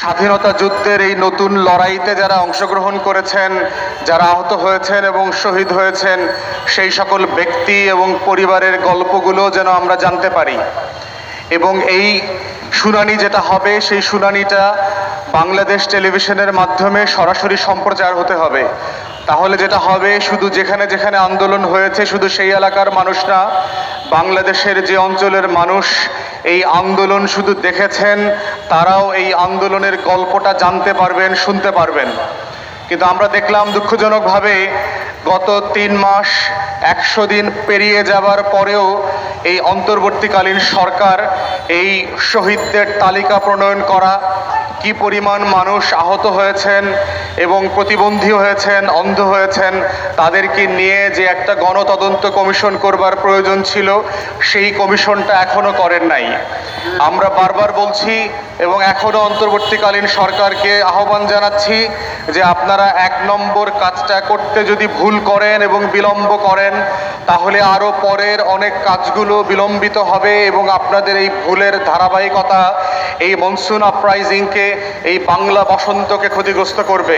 স্বাধীনতা যুদ্ধের এই নতুন লড়াইতে যারা অংশগ্রহণ করেছেন, যারা আহত হয়েছেন এবং শহীদ হয়েছেন, সেই সকল ব্যক্তি এবং পরিবারের গল্পগুলো যেন আমরা জানতে পারি। এবং এই শুনানি যেটা হবে, সেই শুনানিটা বাংলাদেশ টেলিভিশনের মাধ্যমে সরাসরি সম্প্রচার হতে হবে। তাহলে যেটা হবে, শুধু যেখানে যেখানে আন্দোলন হয়েছে, শুধু সেই এলাকার মানুষ না, বাংলাদেশের যে অঞ্চলের মানুষ এই আন্দোলন শুধু দেখেছেন, তারাও এই আন্দোলনের গল্পটা জানতে পারবেন, শুনতে পারবেন। কিন্তু আমরা দেখলাম দুঃখজনকভাবে গত তিন মাস একশো দিন পেরিয়ে যাবার পরেও এই অন্তর্বর্তীকালীন সরকার এই শহীদদের তালিকা প্রণয়ন করা কি পরিমাণ মানুষ আহত হয়েছেন এবং প্রতিবন্ধী হয়েছেন, অন্ধ হয়েছেন, তাদেরকে নিয়ে যে একটা গণতদন্ত কমিশন করবার প্রয়োজন ছিল, সেই কমিশনটা এখনও করেন নাই। আমরা বারবার বলছি এবং এখনও অন্তর্বর্তীকালীন সরকারকে আহ্বান জানাচ্ছি যে আপনারা এক নম্বর কাজটা করতে যদি ভুল করেন এবং বিলম্ব করেন, তাহলে আরও পরের অনেক কাজগুলো বিলম্বিত হবে এবং আপনাদের এই ভুলের ধারাবাহিকতা, এই মনসুন আপ্রাইজিংকে এই বাংলা বসন্তকে ক্ষতিগ্রস্ত করবে।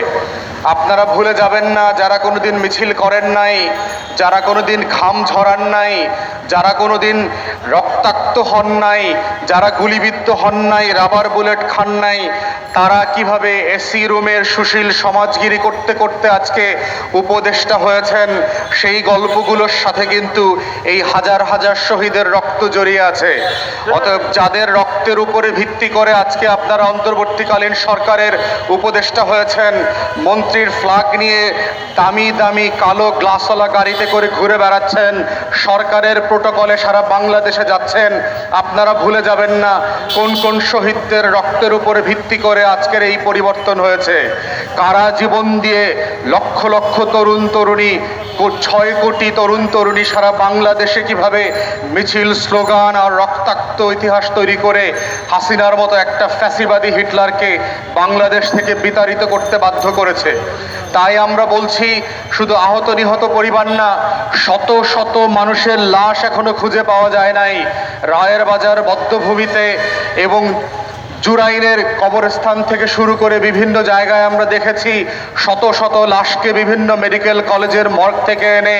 আপনারা ভুলে যাবেন না, যারা কোনোদিন মিছিল করেন নাই, যারা কোনো দিন ঘাম ঝরান নাই, যারা কোনোদিন রক্তাক্ত হন নাই, যারা গুলিবিদ্ধ হন নাই, রাবার বুলেট খান নাই, তারা কীভাবে এসি রুমের সুশীল সমাজগিরি করতে করতে আজকে উপদেষ্টা হয়েছেন, সেই গল্পগুলোর সাথে কিন্তু এই হাজার হাজার শহীদের রক্ত জড়িয়ে আছে। অতএব যাদের রক্তের উপরে ভিত্তি করে আজকে আপনারা অন্তর্বর্তীকালীন সরকারের উপদেষ্টা হয়েছেন, মন্ত্রীর ফ্ল্যাগ নিয়ে দামি দামি কালো গ্লাসওয়ালা গাড়িতে করে ঘুরে বেড়াচ্ছেন, সরকারের প্রোটোকলে সারা বাংলাদেশে যাচ্ছেন, আপনারা ভুলে যাবেন না কোন কোন শহীদদের রক্তের উপরে ভিত্তি করে আজকের এই পরিবর্তন হয়েছে। কারা জীবন দিয়ে লক্ষ লক্ষ তরুণ তরুণী ছয় কোটি তরুণ তরুণী সারা বাংলাদেশে কীভাবে মিছিল, স্লোগান আর রক্তাক্ত ইতিহাস তৈরি করে হাসিনার মতো একটা ফ্যাসিবাদী হিটলারকে বাংলাদেশ থেকে বিতাড়িত করতে বাধ্য করেছে। তাই আমরা বলছি, শুধু আহত নিহত পরিবার না, শত শত মানুষের লাশ এখনও খুঁজে পাওয়া যায় নাই। রায়ের বাজার বদ্ধভূমিতে এবং জুরাইনের কবরস্থান থেকে শুরু করে বিভিন্ন জায়গায় আমরা দেখেছি শত শত লাশকে বিভিন্ন মেডিকেল কলেজের মর্গ থেকে এনে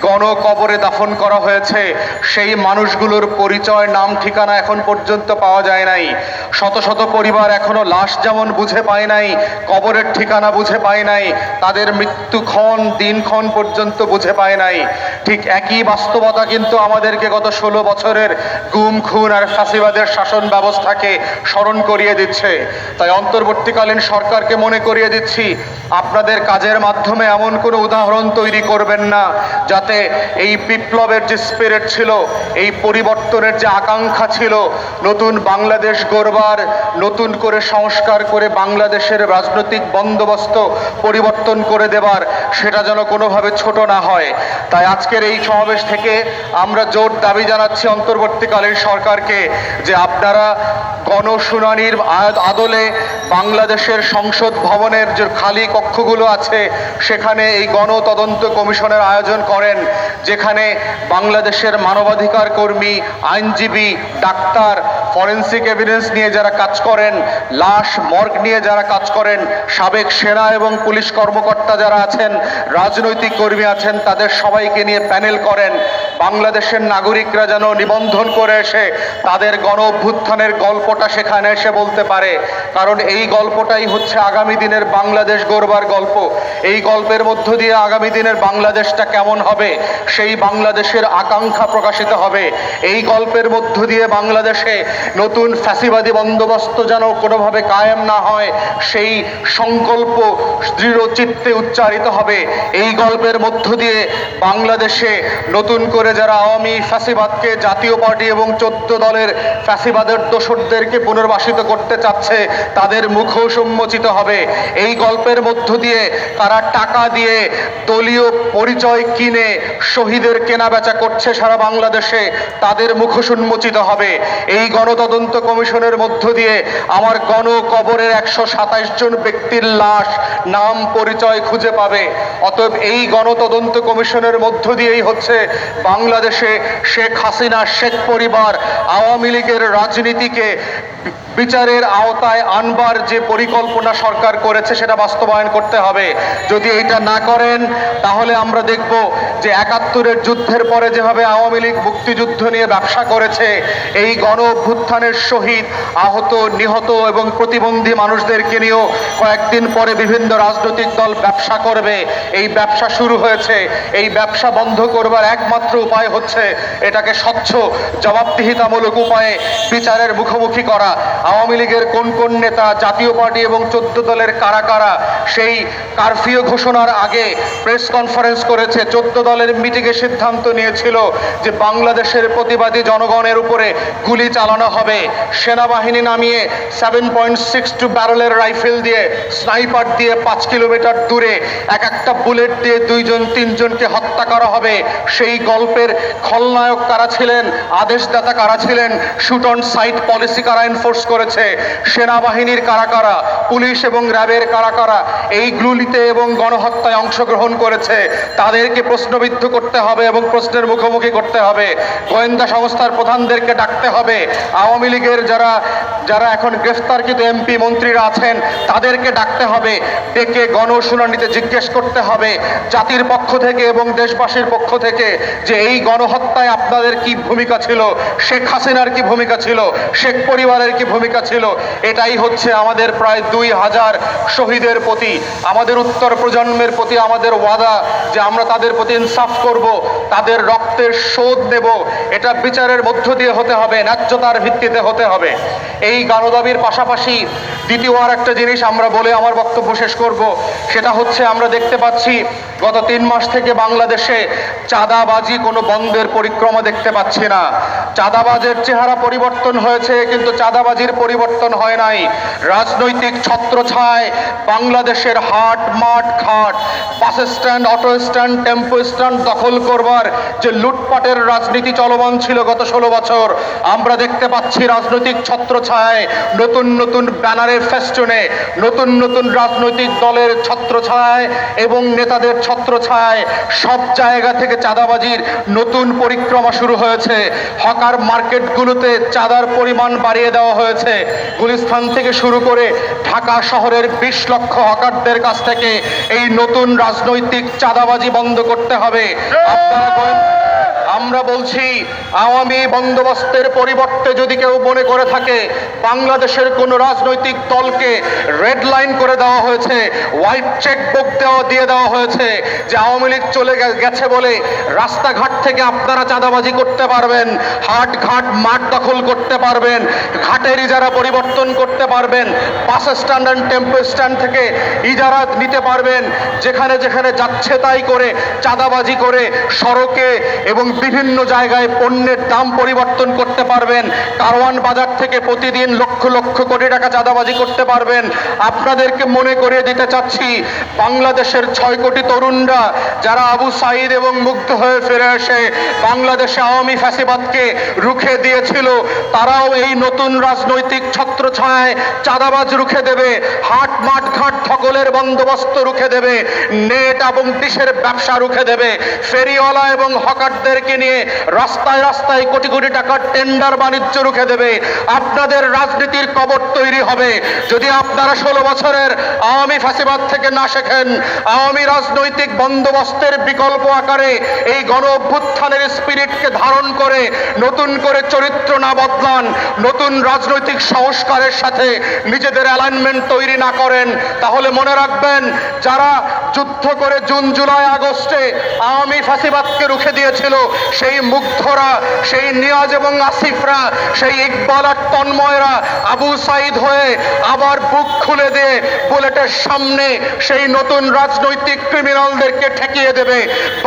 গণ কবরে দাফন করা হয়েছে। সেই মানুষগুলোর পরিচয়, নাম, ঠিকানা এখন পর্যন্ত পাওয়া যায় নাই। শত শত পরিবার এখনও লাশ যেমন বুঝে পায় নাই, কবরের ঠিকানা বুঝে পায় নাই, তাদের মৃত্যুক্ষণ দিনক্ষণ পর্যন্ত বুঝে পায় নাই। ঠিক একই বাস্তবতা কিন্তু আমাদেরকে গত ষোলো বছরের গুম, খুন আর ফাঁসিবাদের শাসন ব্যবস্থাকে স্মরণ করিয়ে দিচ্ছে। তাই অন্তর্বর্তীকালীন সরকারকে মনে করিয়ে দিচ্ছি, আপনাদের কাজের মাধ্যমে এমন কোনো উদাহরণ তৈরি করবেন না, যাতে এই বিপ্লবের যে স্পিরিট ছিল, এই পরিবর্তনের যে আকাঙ্ক্ষা ছিল, নতুন বাংলাদেশ গড়বার, নতুন করে সংস্কার করে বাংলাদেশের রাজনৈতিক বন্দোবস্ত পরিবর্তন করে দেবার, সেটা যেন কোনোভাবে ছোট না হয়। তাই আজকের এই সমাবেশ থেকে আমরা জোর দাবি জানাচ্ছি অন্তর্বর্তীকালীন সরকারকে যে আপনারা গণশুনানির আয়- আদলে বাংলাদেশের সংসদ ভবনের যে খালি কক্ষগুলো আছে, সেখানে এই গণতদন্ত কমিশনের আয়োজন করেন, যেখানে বাংলাদেশের মানবাধিকার কর্মী, আইনজীবী, ডাক্তার ফরেন্সিক এভিডেন্স নিয়ে যারা কাজ করেন, লাশ মর্গ নিয়ে যারা কাজ করেন, সাবেক সেনা এবং পুলিশ কর্মকর্তা যারা আছেন, রাজনৈতিক কর্মী আছেন, তাদের সবাইকে নিয়ে প্যানেল করেন। বাংলাদেশের নাগরিকরা যেন নিবন্ধন করে এসে তাদের গণ অভ্যুত্থানের গল্পটা সেখানে এসে বলতে পারে। কারণ এই গল্পটাই হচ্ছে আগামী দিনের বাংলাদেশ গড়বার গল্প। এই গল্পের মধ্য দিয়ে আগামী দিনের বাংলাদেশটা কেমন হবে, সেই বাংলাদেশের আকাঙ্ক্ষা প্রকাশিত হবে। এই গল্পের মধ্য দিয়ে বাংলাদেশে নতুন ফ্যাসিবাদী বন্দোবস্ত যেন কোনোভাবে কায়েম না হয়, সেই সংকল্প দৃঢ় চিত্তে উচ্চারিত হবে। এই গল্পের মধ্য দিয়ে বাংলাদেশে নতুন করে যারা আওয়ামী ফ্যাসিবাদকে জাতীয় পার্টি এবং চোদ্দ দলের ফ্যাসিবাদের দোসরদেরকে পুনর্বাসিত করতে চাচ্ছে, তাদের মুখও সম্মোচিত হবে। এই গল্পের মধ্য দিয়ে তারা টাকা দিয়ে দলীয় পরিচয় কিনে শহীদের কেনাবেচা করছে সারা বাংলাদেশে, তাদের মুখ উন্মোচিত হবে। এই গণতদন্ত কমিশনের মধ্য দিয়ে আমার গণকবরের একশো সাতাইশ জন ব্যক্তির লাশ নাম পরিচয় খুঁজে পাবে। অতএব এই গণতদন্ত কমিশনের মধ্য দিয়েই হচ্ছে বাংলাদেশে শেখ হাসিনা, শেখ পরিবার, আওয়ামী লীগের রাজনীতিকে বিচারের আওতায় আনবার যে পরিকল্পনা সরকার করেছে, সেটা বাস্তবায়ন করতে হবে। যদি এটা না করেন, তাহলে আমরা দেখব যে একাত্তরের যুদ্ধের পরে যেভাবে আওয়ামী লীগ মুক্তিযুদ্ধ নিয়ে ব্যবসা করেছে, এই গণ অভ্যুত্থানের শহীদ আহত, নিহত এবং প্রতিবন্ধী মানুষদেরকে নিয়েও কয়েকদিন পরে বিভিন্ন রাজনৈতিক দল ব্যবসা করবে। এই ব্যবসা শুরু হয়েছে। এই ব্যবসা বন্ধ করবার একমাত্র উপায় হচ্ছে এটাকে স্বচ্ছ, জবাবদিহিতামূলক উপায়ে বিচারের মুখোমুখি করা। আওয়ামী লীগের কোন কোন নেতা জাতীয় পার্টি এবং চোদ্দ দলের কারা কারা সেই কারফিউ ঘোষণার আগে প্রেস কনফারেন্স করেছে, চোদ্দ দলের মিটিংয়ে সিদ্ধান্ত নিয়েছিল যে বাংলাদেশের প্রতিবাদী জনগণের উপরে গুলি চালানো হবে। সেনাবাহিনী নামিয়ে সেভেন পয়েন্ট সিক্স টু ব্যারলের রাইফেল দিয়ে স্নাইপার দিয়ে পাঁচ কিলোমিটার দূরে এক একটা বুলেট দিয়ে দুইজন, তিনজনকে হত্যা করা হবে। সেই গল্পের খলনায়ক কারা ছিলেন? আদেশদাতা কারা ছিলেন? শুট অন সাইট পলিসি কারা এনফোর্স করেছে সেনাবাহিনীর কারা কারা, পুলিশ এবং র্যাবের কারা কারা, এই গুলিতে এবং গণহত্যায় অংশগ্রহণ করেছে, তাদেরকে প্রশ্নবিদ্ধ করতে হবে এবং প্রশ্নের মুখোমুখি করতে হবে। গোয়েন্দা সংস্থার প্রধানদেরকে ডাকতে হবে। আওয়ামী লীগের যারা যারা এখন গ্রেফতারকৃত এমপি মন্ত্রীরা আছেন, তাদেরকে ডাকতে হবে। ডেকে গণশুনানিতে জিজ্ঞেস করতে হবে জাতির পক্ষ থেকে এবং দেশবাসীর পক্ষ থেকে যে এই গণহত্যায় আপনাদের কি ভূমিকা ছিল, শেখ হাসিনার কি ভূমিকা ছিল, শেখ পরিবারের কি ভূমিকা ছিল। এটাই হচ্ছে আমাদের প্রায় দুই হাজার শহীদের প্রতি, আমাদের উত্তর প্রজন্মের প্রতি আমাদের ওয়াদা যে আমরা তাদের প্রতি ইনসাফ করব, তাদের রক্তের শোধ নেব এটা বিচারের মধ্য দিয়ে হতে হবে, ন্যায্যতার ভিত্তিতে হতে হবে। এই গানদাবির পাশাপাশি দ্বিতীয় আর একটা জিনিস আমরা বলে আমার বক্তব্য শেষ করব, সেটা হচ্ছে আমরা দেখতে পাচ্ছি, গত তিন মাস থেকে বাংলাদেশে চাঁদাবাজি, কোনো বন্ধের পরিক্রমা দেখতে পাচ্ছি না। চাঁদাবাজের চেহারা পরিবর্তন হয়েছে, কিন্তু চাঁদাবাজির পরিবর্তন হয় নাই। রাজনৈতিক ছত্রছায় বাংলাদেশের হাট, মাঠ, ঘাট, bus stand, auto stand, tempo stand দখল করবার যে লুটপাটের রাজনীতি চলমান ছিল গত ষোলো বছর, আমরা দেখতে পাচ্ছি রাজনৈতিক ছত্রছায়ায় নতুন নতুন ব্যানারের ফেস্টনে, নতুন নতুন রাজনৈতিক দলের ছত্রছায়ায় এবং নেতাদের ছত্রছায়ায় সব জায়গা থেকে চাঁদাবাজির নতুন পরিক্রমা শুরু হয়েছে। হকার মার্কেটগুলোতে চাঁদার পরিমাণ বাড়িয়ে দেওয়া হয়েছে। গুলিস্তান থেকে শুরু করে ঢাকা শহরের বিশ লক্ষ হকারদের কাছ থেকে এই নতুন রাজনৈতিক চাঁদাবাজি বন্ধ করতে হবে। আপনারা আমরা বলছি, আওয়ামী বন্দোবস্তের পরিবর্তে যদি কেউ মনে করে থাকে, বাংলাদেশের কোন রাজনৈতিক দলকে রেড লাইন করে দেওয়া হয়েছে হোয়াইট চেক বুক দেওয়া দিয়ে দেওয়া হয়েছে, যে আওয়ামী লীগ চলে গেছে বলে রাস্তাঘাট থেকে আপনারা চাঁদাবাজি করতে পারবেন, হাট ঘাট মাঠ দখল করতে পারবেন, ঘাটের ইজারা পরিবর্তন করতে পারবেন bus stand and tempo stand থেকে ইজারা নিতে পারবেন, যেখানে যেখানে যাচ্ছে তাই করে, চাঁদাবাজি করে, সড়কে এবং বিভিন্ন জায়গায় পণ্যের দাম পরিবর্তন করতে পারবেন। কারওয়ান বাজার থেকে প্রতিদিন লক্ষ লক্ষ কোটি টাকা চাঁদাবাজি করতে পারবেন। আপনাদেরকে মনে করিয়ে দিতে চাচ্ছি, বাংলাদেশের ছয় কোটি তরুণরা যারা আবু সাইদ এবং মুগ্ধ হয়ে ফিরে এসে বাংলাদেশে আওয়ামী ফ্যাসিবাদকে রুখে দিয়েছিল, তারাও এই নতুন রাজনৈতিক ছত্রছায়ায় চাঁদাবাজ রুখে দেবে, হাট মাঠ ঘাট সকলের বন্দোবস্ত রুখে দেবে, নেট এবং ডিশের ব্যবসা রুখে দেবে, ফেরিওয়ালা এবং হকারদেরকে নিয়ে রাস্তায় রাস্তায় কোটি কোটি টাকার টেন্ডার বাণিজ্য রুখে দেবে। আপনাদের রাজনীতির কবর তৈরি হবে। যদি আপনারা ষোলো বছরের আওয়ামী ফাঁসিবাদ থেকে না শেখেন, আওয়ামী রাজনৈতিক বন্দোবস্তের বিকল্প আকারে এই গণ অভ্যুত্থানের স্পিরিটকে ধারণ করে নতুন করে চরিত্র না বদলান, নতুন রাজনৈতিক সংস্কারের সাথে নিজেদের অ্যালাইনমেন্ট তৈরি না করেন, তাহলে মনে রাখবেন যারা যুদ্ধ করে জুন, জুলাই, আগস্টে আওয়ামী ফাঁসিবাদকে রুখে দিয়েছিল সেই মুগ্ধরা, সেই নিয়াজ এবং আসিফরা, সেই ইকবাল আর তন্ময়রা আবু সাইদ হয়ে আবার বুক খুলে দিয়ে বুলেটের সামনে সেই নতুন রাজনৈতিক ক্রিমিনালদেরকে ঠেকিয়ে দেবে।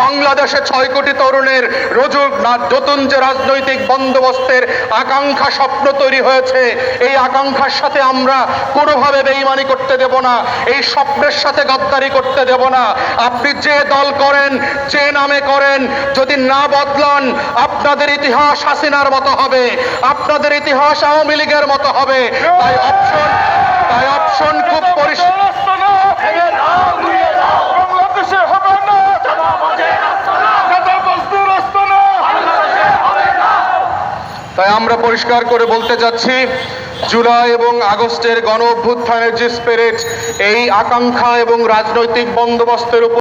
বাংলাদেশে ছয় কোটি তরুণের রোজু না, নতুন যে রাজনৈতিক বন্দোবস্তের আকাঙ্ক্ষা স্বপ্ন তৈরি হয়েছে, এই আকাঙ্ক্ষার সাথে আমরা কোনোভাবে বেইমানি করতে দেব না। এই স্বপ্নের সাথে গাদ্দারি করতে দেব না। আপনি যে দল করেন যে নামে করেন যদি না বদলান আপনাদের ইতিহাস হাসিনার মতো হবে। আপনাদের ইতিহাস আওয়ামী লীগের মতো হবে। তাই অপশন তাই অপশন খুব পরিষ্কার। তাই আমরা পরিষ্কার করে বলতে চাচ্ছি জুলাই এবং আগস্টের গণ অভ্যুত্থানের যে স্পিরিট এই আকাঙ্ক্ষা এবং রাজনৈতিক বন্দোবস্তের উপর